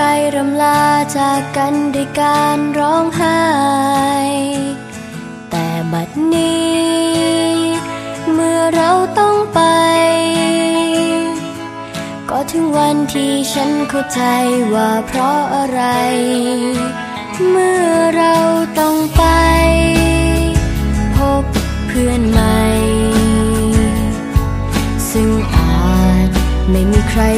รรำลาจากกันด้วยการร้องไห้ แต่บัดนี้ เมื่อเราต้องไป ก็ถึงวันที่ฉันเข้าใจว่าเพราะอะไร เมื่อเราต้องไป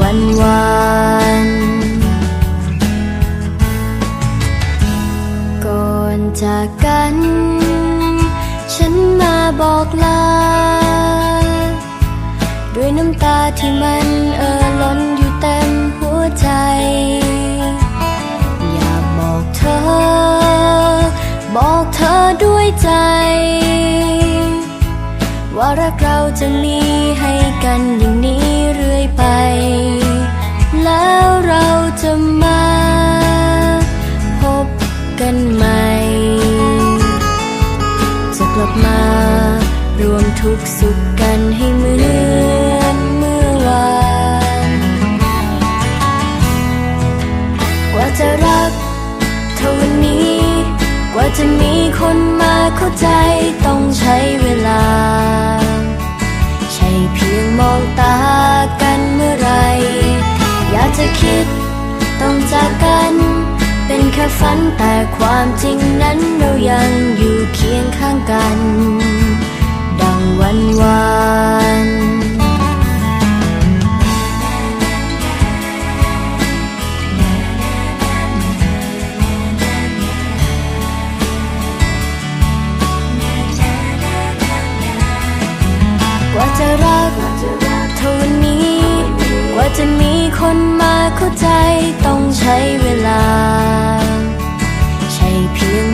วันวานก่อนจากกัน ฉันมาบอกลา ด้วยน้ำตาที่มันเอ่อล้นอยู่เต็มหัวใจ อยากบอกเธอ บอกเธอด้วยใจ ว่ารักเราจะมีให้กันอย่ง กลับมา รวมทุกสุขกันให้เหมือนเมื่อวาน กว่าจะรักเท่าวันนี้ กว่าจะมีคนมาเข้าใจต้องใช้เวลา ใช่เพียงมองตากันเมื่อไร อยากจะคิดต้องจากกัน แค่ฝันแต่ความจริงนั้นเรายังอยู่เคียงข้างกัน ดังวันวานกว่าจะรักเท่าวันนี้ กว่าจะมีคนมาเข้าใจต้องใช้เวลา